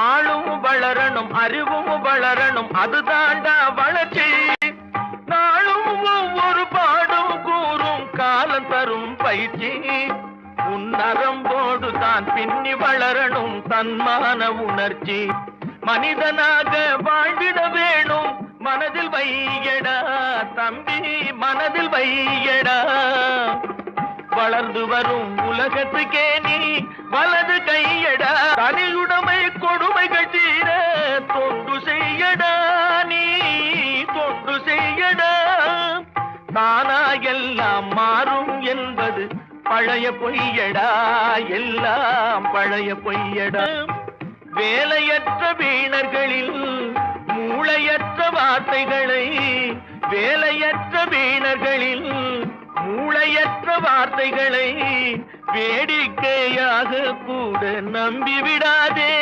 ஆளும் வளரணும் அறிவும் வளரணும் அதுதாண்டா வளர்ச்சி. நாளும் ஒவ்வொரு பாடும் கூறும் காலம் தரும் பயிற்சி. உன்னரம்போடு தான் பின்னி வளரணும் தன்மான உணர்ச்சி. மனிதனாக வாழ்ந்திட வேணும் மனதில் வையடா தம்பி மனதில் வையடா. வளர்ந்து வரும் உலகத்துக்கே நீ வலது கையடா. கொடுமைகள் தீர தொண்டு செய்யடா நீ தொண்டு செய்யடா. நானா எல்லாம் மாறும் என்பது பழைய பொய்யடா எல்லாம் பழைய பொய்யடா. வேலையற்ற வீணர்களில் மூளையற்ற வார்த்தைகளை வேலையற்ற வீணர்களில் மூளையற்ற வார்த்தைகளை வேடிக்கையாக கூட நம்பிவிடாதே